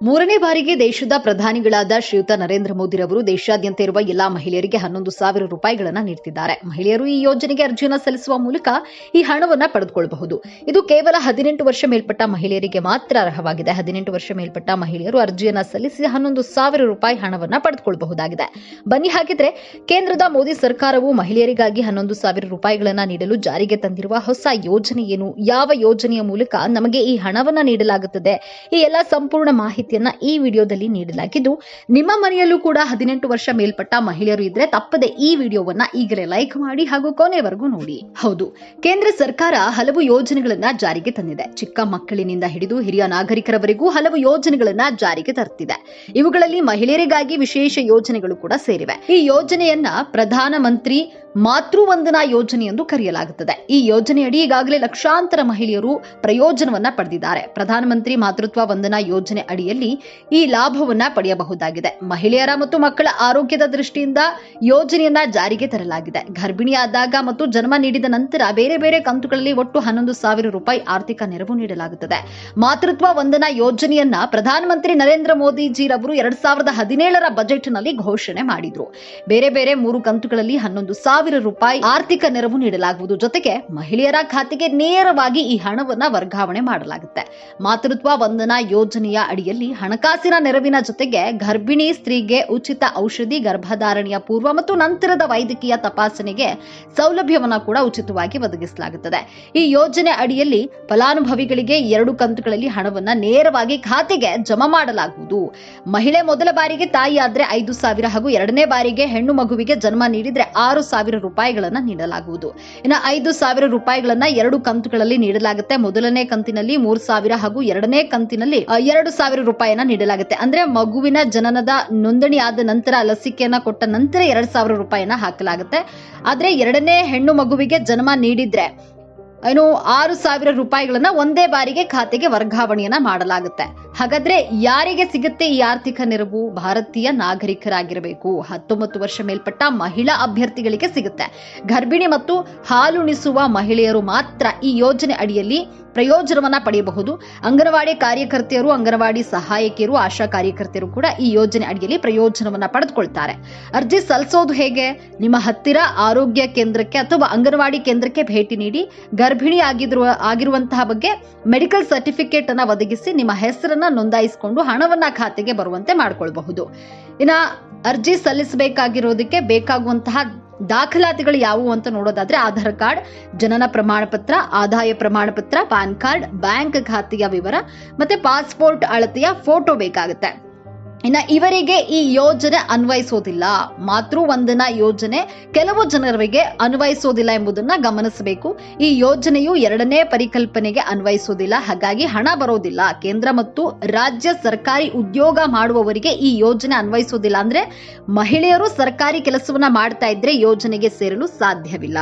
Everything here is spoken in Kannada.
ಮೂರನೇ ಬಾರಿಗೆ ದೇಶದ ಪ್ರಧಾನಿಗಳಾದ ಶ್ರೀಯುತ ನರೇಂದ್ರ ಮೋದಿ ರವರು ದೇಶಾದ್ಯಂತ ಇರುವ ಎಲ್ಲಾ ಮಹಿಳೆಯರಿಗೆ ಹನ್ನೊಂದು ಸಾವಿರ ರೂಪಾಯಿಗಳನ್ನು ನೀಡುತ್ತಿದ್ದಾರೆ ಮಹಿಳೆಯರು ಈ ಯೋಜನೆಗೆ ಅರ್ಜಿಯನ್ನು ಸಲ್ಲಿಸುವ ಮೂಲಕ ಈ ಹಣವನ್ನು ಪಡೆದುಕೊಳ್ಳಬಹುದು. ಇದು ಕೇವಲ ಹದಿನೆಂಟು ವರ್ಷ ಮೇಲ್ಪಟ್ಟ ಮಹಿಳೆಯರಿಗೆ ಮಾತ್ರ ಅರ್ಹವಾಗಿದೆ. ಹದಿನೆಂಟು ವರ್ಷ ಮೇಲ್ಪಟ್ಟ ಮಹಿಳೆಯರು ಅರ್ಜಿಯನ್ನು ಸಲ್ಲಿಸಿ ಹನ್ನೊಂದು ಸಾವಿರ ರೂಪಾಯಿ ಹಣವನ್ನು ಪಡೆದುಕೊಳ್ಳಬಹುದಾಗಿದೆ. ಬನ್ನಿ ಹಾಗಿದ್ರೆ ಕೇಂದ್ರದ ಮೋದಿ ಸರ್ಕಾರವು ಮಹಿಳೆಯರಿಗಾಗಿ ಹನ್ನೊಂದು ಸಾವಿರ ರೂಪಾಯಿಗಳನ್ನು ನೀಡಲು ಜಾರಿಗೆ ತಂದಿರುವ ಹೊಸ ಯೋಜನೆ ಏನು? ಯಾವ ಯೋಜನೆಯ ಮೂಲಕ ನಮಗೆ ಈ ಹಣವನ್ನು ನೀಡಲಾಗುತ್ತದೆ? ಈ ಎಲ್ಲ ಸಂಪೂರ್ಣ ಮಾಹಿತಿಯನ್ನ ಈ ವಿಡಿಯೋದಲ್ಲಿ ನೀಡಲಾಗಿದ್ದು, ನಿಮ್ಮ ಮನೆಯಲ್ಲೂ ಕೂಡ ಹದಿನೆಂಟು ವರ್ಷ ಮೇಲ್ಪಟ್ಟ ಮಹಿಳೆಯರು ಇದ್ರೆ ತಪ್ಪದೆ ಈ ವಿಡಿಯೋವನ್ನ ಈಗಲೇ ಲೈಕ್ ಮಾಡಿ ಹಾಗೂ ಕೊನೆವರೆಗೂ ನೋಡಿ. ಹೌದು, ಕೇಂದ್ರ ಸರ್ಕಾರ ಹಲವು ಯೋಜನೆಗಳನ್ನ ಜಾರಿಗೆ ತಂದಿದೆ. ಚಿಕ್ಕ ಮಕ್ಕಳಿನಿಂದ ಹಿಡಿದು ಹಿರಿಯ ನಾಗರಿಕರವರೆಗೂ ಹಲವು ಯೋಜನೆಗಳನ್ನ ಜಾರಿಗೆ ತರುತ್ತಿದೆ ಇವುಗಳಲ್ಲಿ ಮಹಿಳೆಯರಿಗಾಗಿ ವಿಶೇಷ ಯೋಜನೆಗಳು ಕೂಡ ಸೇರಿವೆ. ಈ ಯೋಜನೆಯನ್ನ ಪ್ರಧಾನ ಮಂತ್ರಿ ಮಾತೃ ವಂದನಾ ಯೋಜನೆ ಎಂದು ಕರೆಯಲಾಗುತ್ತದೆ. ಈ ಯೋಜನೆಯಡಿ ಈಗಾಗಲೇ ಲಕ್ಷಾಂತರ ಮಹಿಳೆಯರು ಪ್ರಯೋಜನವನ್ನ ಪಡೆದಿದ್ದಾರೆ. ಪ್ರಧಾನಮಂತ್ರಿ ಮಾತೃತ್ವ ವಂದನಾ ಯೋಜನೆ ಅಡಿಯಲ್ಲಿ ಈ ಲಾಭವನ್ನ ಪಡೆಯಬಹುದಾಗಿದೆ. ಮಹಿಳೆಯರ ಮತ್ತು ಮಕ್ಕಳ ಆರೋಗ್ಯದ ದೃಷ್ಟಿಯಿಂದ ಯೋಜನೆಯನ್ನ ಜಾರಿಗೆ ತರಲಾಗಿದೆ. ಗರ್ಭಿಣಿಯಾದಾಗ ಮತ್ತು ಜನ್ಮ ನೀಡಿದ ನಂತರ ಬೇರೆ ಬೇರೆ ಕಂತುಗಳಲ್ಲಿ ಒಟ್ಟು ಹನ್ನೊಂದು ಸಾವಿರ ರೂಪಾಯಿ ಆರ್ಥಿಕ ನೆರವು ನೀಡಲಾಗುತ್ತದೆ. ಮಾತೃತ್ವ ವಂದನಾ ಯೋಜನೆಯನ್ನ ಪ್ರಧಾನಮಂತ್ರಿ ನರೇಂದ್ರ ಮೋದಿಜಿರವರು ಎರಡ್ ಸಾವಿರದ ಹದಿನೇಳರ ಬಜೆಟ್ನಲ್ಲಿ ಘೋಷಣೆ ಮಾಡಿದ್ರು. ಬೇರೆ ಬೇರೆ ಮೂರು ಕಂತುಗಳಲ್ಲಿ ಹನ್ನೊಂದು ಸಾವಿರ ರೂಪಾಯಿ ಆರ್ಥಿಕ ನೆರವು ನೀಡಲಾಗುವುದು. ಜೊತೆಗೆ ಮಹಿಳೆಯರ ಖಾತೆಗೆ ನೇರವಾಗಿ ಈ ಹಣವನ್ನ ವರ್ಗಾವಣೆ ಮಾಡಲಾಗುತ್ತೆ. ಮಾತೃತ್ವ ವಂದನಾ ಯೋಜನೆಯ ಅಡಿಯಲ್ಲಿ ಹಣಕಾಸಿನ ನೆರವಿನ ಜೊತೆಗೆ ಗರ್ಭಿಣಿ ಸ್ತ್ರೀಗೆ ಉಚಿತ ಔಷಧಿ, ಗರ್ಭಧಾರಣೆಯ ಪೂರ್ವ ಮತ್ತು ನಂತರದ ವೈದ್ಯಕೀಯ ತಪಾಸಣೆಗೆ ಸೌಲಭ್ಯವನ್ನ ಕೂಡ ಉಚಿತವಾಗಿ ಒದಗಿಸಲಾಗುತ್ತದೆ. ಈ ಯೋಜನೆ ಅಡಿಯಲ್ಲಿ ಫಲಾನುಭವಿಗಳಿಗೆ ಎರಡು ಕಂತುಗಳಲ್ಲಿ ಹಣವನ್ನ ನೇರವಾಗಿ ಖಾತೆಗೆ ಜಮಾ ಮಾಡಲಾಗುವುದು. ಮಹಿಳೆ ಮೊದಲ ಬಾರಿಗೆ ತಾಯಿಯಾದ್ರೆ ಐದು ಸಾವಿರ ಹಾಗೂ ಎರಡನೇ ಬಾರಿಗೆ ಹೆಣ್ಣು ಮಗುವಿಗೆ ಜನ್ಮ ನೀಡಿದ್ರೆ ಆರು ಸಾವಿರ ರೂಪಾಯಿಗಳನ್ನ ನೀಡಲಾಗುವುದು. ಇನ್ನು ಐದು ಸಾವಿರ ರೂಪಾಯಿಗಳನ್ನ ಎರಡು ಕಂತುಗಳಲ್ಲಿ ನೀಡಲಾಗುತ್ತೆ. ಮೊದಲನೇ ಕಂತಿನಲ್ಲಿ ಮೂರು ಸಾವಿರ ಹಾಗೂ ಎರಡನೇ ಕಂತಿನಲ್ಲಿ ಎರಡು ಸಾವಿರ ರೂಪಾಯಿಯನ್ನ ನೀಡಲಾಗುತ್ತೆ. ಅಂದ್ರೆ ಮಗುವಿನ ಜನನದ ನೋಂದಣಿ ಆದ ನಂತರ, ಲಸಿಕೆಯನ್ನ ಕೊಟ್ಟ ನಂತರ ಎರಡು ಸಾವಿರ ರೂಪಾಯಿಯನ್ನ ಹಾಕಲಾಗುತ್ತೆ. ಆದ್ರೆ ಎರಡನೇ ಹೆಣ್ಣು ಮಗುವಿಗೆ ಜನ್ಮ ನೀಡಿದ್ರೆ ಏನು ಆರು ಸಾವಿರ ರೂಪಾಯಿಗಳನ್ನ ಒಂದೇ ಬಾರಿಗೆ ಖಾತೆಗೆ ವರ್ಗಾವಣೆಯನ್ನ ಮಾಡಲಾಗುತ್ತೆ. ಹಾಗಾದ್ರೆ ಯಾರಿಗೆ ಸಿಗುತ್ತೆ ಈ ಆರ್ಥಿಕ ನೆರವು? ಭಾರತೀಯ ನಾಗರಿಕರಾಗಿರಬೇಕು. ಹತ್ತೊಂಬತ್ತು ವರ್ಷ ಮೇಲ್ಪಟ್ಟ ಮಹಿಳಾ ಅಭ್ಯರ್ಥಿಗಳಿಗೆ ಸಿಗುತ್ತೆ. ಗರ್ಭಿಣಿ ಮತ್ತು ಹಾಲುಣಿಸುವ ಮಹಿಳೆಯರು ಮಾತ್ರ ಈ ಯೋಜನೆ ಅಡಿಯಲ್ಲಿ ಪ್ರಯೋಜನವನ್ನ ಪಡೆಯಬಹುದು. ಅಂಗನವಾಡಿ ಕಾರ್ಯಕರ್ತೆಯರು, ಅಂಗನವಾಡಿ ಸಹಾಯಕಿಯರು, ಆಶಾ ಕಾರ್ಯಕರ್ತೆಯರು ಕೂಡ ಈ ಯೋಜನೆ ಅಡಿಯಲ್ಲಿ ಪ್ರಯೋಜನವನ್ನ ಪಡೆದುಕೊಳ್ತಾರೆ. ಅರ್ಜಿ ಸಲ್ಲಿಸೋದು ಹೇಗೆ? ನಿಮ್ಮ ಹತ್ತಿರ ಆರೋಗ್ಯ ಕೇಂದ್ರಕ್ಕೆ ಅಥವಾ ಅಂಗನವಾಡಿ ಕೇಂದ್ರಕ್ಕೆ ಭೇಟಿ ನೀಡಿ, ಗರ್ಭಿಣಿ ಆಗಿರುವ ಆಗಿರುವಂತಹ ಬಗ್ಗೆ ಮೆಡಿಕಲ್ ಸರ್ಟಿಫಿಕೇಟ್ ಅನ್ನ ಒದಗಿಸಿ ನಿಮ್ಮ ಹೆಸರನ್ನ ನೋಂದಾಯಿಸಿಕೊಂಡು ಹಣವನ್ನ ಖಾತೆಗೆ ಬರುವಂತೆ ಮಾಡಿಕೊಳ್ಳಬಹುದು ಇನ್ನ ಅರ್ಜಿ ಸಲ್ಲಿಸಬೇಕಾಗಿರೋದಕ್ಕೆ ಬೇಕಾಗುವಂತಹ ದಾಖಲಾತಿಗಳು ಯಾವುವು ಅಂತ ನೋಡೋದಾದ್ರೆ ಆಧಾರ್ ಕಾರ್ಡ್, ಜನನ ಪ್ರಮಾಣ ಪತ್ರ ಆದಾಯ ಪ್ರಮಾಣ ಪತ್ರ ಪ್ಯಾನ್ ಕಾರ್ಡ್, ಬ್ಯಾಂಕ್ ಖಾತೆಯ ವಿವರ ಮತ್ತೆ ಪಾಸ್ಪೋರ್ಟ್ ಅಳತೆಯ ಫೋಟೋ ಬೇಕಾಗುತ್ತೆ. ಇನ್ನ ಇವರಿಗೆ ಈ ಯೋಜನೆ ಅನ್ವಯಿಸೋದಿಲ್ಲ. ಮಾತೃ ವಂದನಾ ಯೋಜನೆ ಕೆಲವು ಜನರಿಗೆ ಅನ್ವಯಿಸೋದಿಲ್ಲ ಎಂಬುದನ್ನ ಗಮನಿಸಬೇಕು. ಈ ಯೋಜನೆಯು ಎರಡನೇ ಪರಿಕಲ್ಪನೆಗೆ ಅನ್ವಯಿಸೋದಿಲ್ಲ. ಹಾಗಾಗಿ ಹಣ ಬರೋದಿಲ್ಲ. ಕೇಂದ್ರ ಮತ್ತು ರಾಜ್ಯ ಸರ್ಕಾರಿ ಉದ್ಯೋಗ ಮಾಡುವವರಿಗೆ ಈ ಯೋಜನೆ ಅನ್ವಯಿಸೋದಿಲ್ಲ. ಅಂದ್ರೆ ಮಹಿಳೆಯರು ಸರ್ಕಾರಿ ಕೆಲಸವನ್ನ ಮಾಡ್ತಾ ಇದ್ರೆ ಯೋಜನೆಗೆ ಸೇರಲು ಸಾಧ್ಯವಿಲ್ಲ.